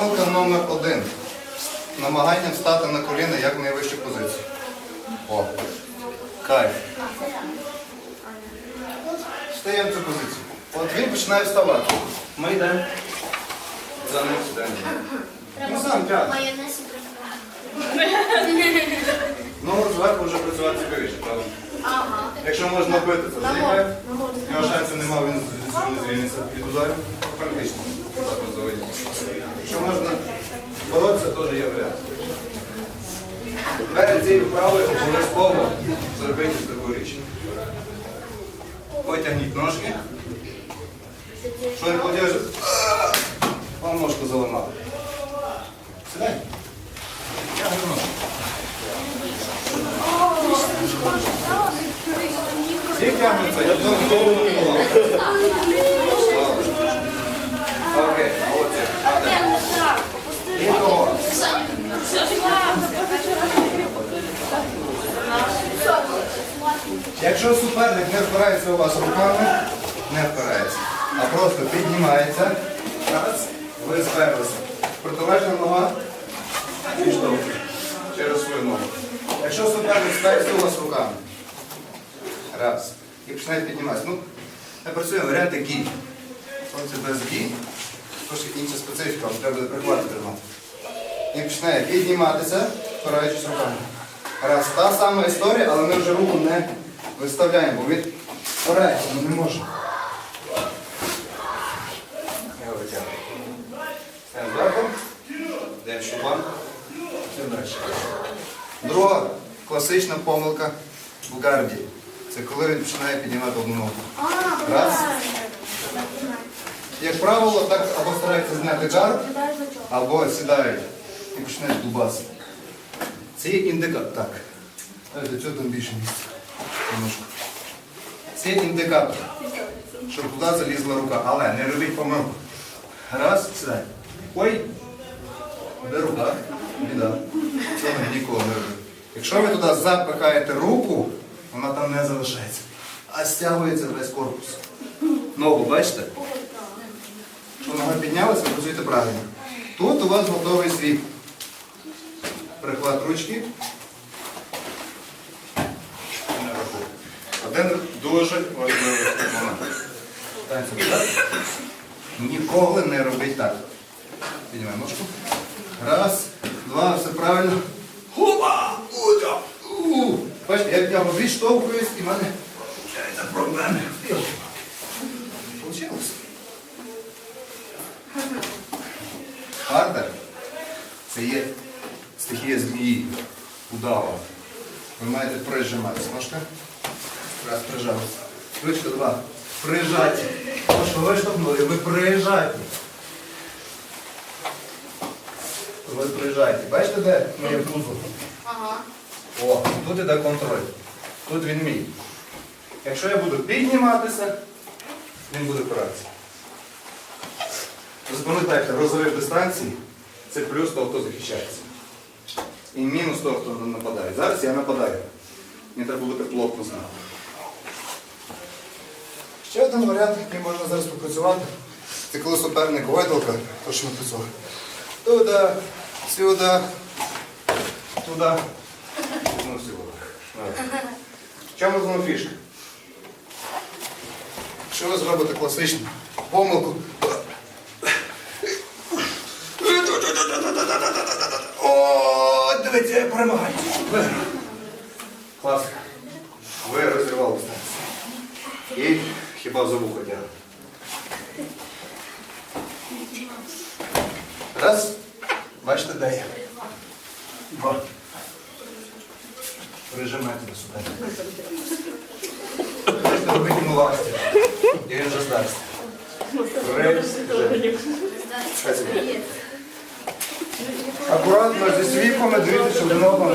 Помилка номер один. Намагання встати на коліна як в найвищу позицію. О. Кайф. Встаємо в цю позицію. От він починає вставати. Ми йдемо. За ним йдемо. Ну сам п'ятий. Майонез і. Ну, зверху вже працювати цікавіше, правда? Ага. Якщо можна бити, це заїхає. Нагоду. Його шансів немає, він не звільниться від ударів. Практично. Так от заводить. Якщо можна боротися, теж є варіант. Перед цією вправою обов'язково зробіть таку річ. Потягніть ножки. Що не подіж, вам ножку заламали. Сідай. Тягни ножку. Всі тягнуться, я думаю, хто не Окей. І того. Якщо суперник не впирається у вас руками, не впирається, а просто піднімається, раз, ви сперлися. Протилежна нога і штовхи через свою ногу. Якщо суперник спирається у вас руками, раз, і починає підніматися. Ну, ми працюємо варіанти гі. Сонце без гі, трошки інша специфіка, треба буде прихвати тримати. Він починає підніматися, впираючись руками. Раз, та сама історія, але ми вже руку не виставляємо, бо він впирається, ну не може. Я витягую. Стаємо зверху, йдемо шубан. Друга класична помилка в гарді. Це коли він починає піднімати одну ногу. Раз. Як правило, так або стараються зняти гард, або сідають і починають дубасити. Це є індикатор. Так. До там більше місця. Немножко. Це є індикатор, щоб туди залізла рука. Але не робіть помилку. Раз, сідай. Ой, де рука? Біда. Цього ніколи не робить. Якщо ви туди запихаєте руку, вона там не залишається, а стягується весь корпус. Ногу, бачите? Що нога піднялася, ви працюєте правильно. Тут у вас готовий світ. Прихват ручки. Один дуже важливий момент. Танці так. Ніколи не робіть так. Піднімай ножку. Раз, два, все правильно. Хопа! Бачите, я підняв відштовхуюсь і в мене проблеми. Получилось? Партер це є стихія змії, удава. Ви маєте прижиматися. Ножка. Раз, прижалися. Ручка два. Прижаті. Ножку виштовхнули, ви прижаті. Ви прижаті. Бачите, де моє пузо? Ага. О, тут іде контроль. Тут він мій. Якщо я буду підніматися, він буде опиратися. Запам'ятайте, розрив дистанції це плюс того, хто захищається. І мінус того, хто нападає. Зараз я нападаю. Мені треба бути плотно знати. Ще один варіант, який можна зараз попрацювати, це коли суперник гойдалка, то що ми працювали. Туди, сюди, туди. Чому знову фішка? Якщо ви зробите класичну помилку. О, дивіться, я перемагаю. Класно. Ви розірвали станцію. І хіба за вухо тягне. Раз. Бачите, я? Два. Прижимайте до сюди. Йому ласті. І він вже здасться. Три. Акуратно зі свіпами дивіться, щоб одного не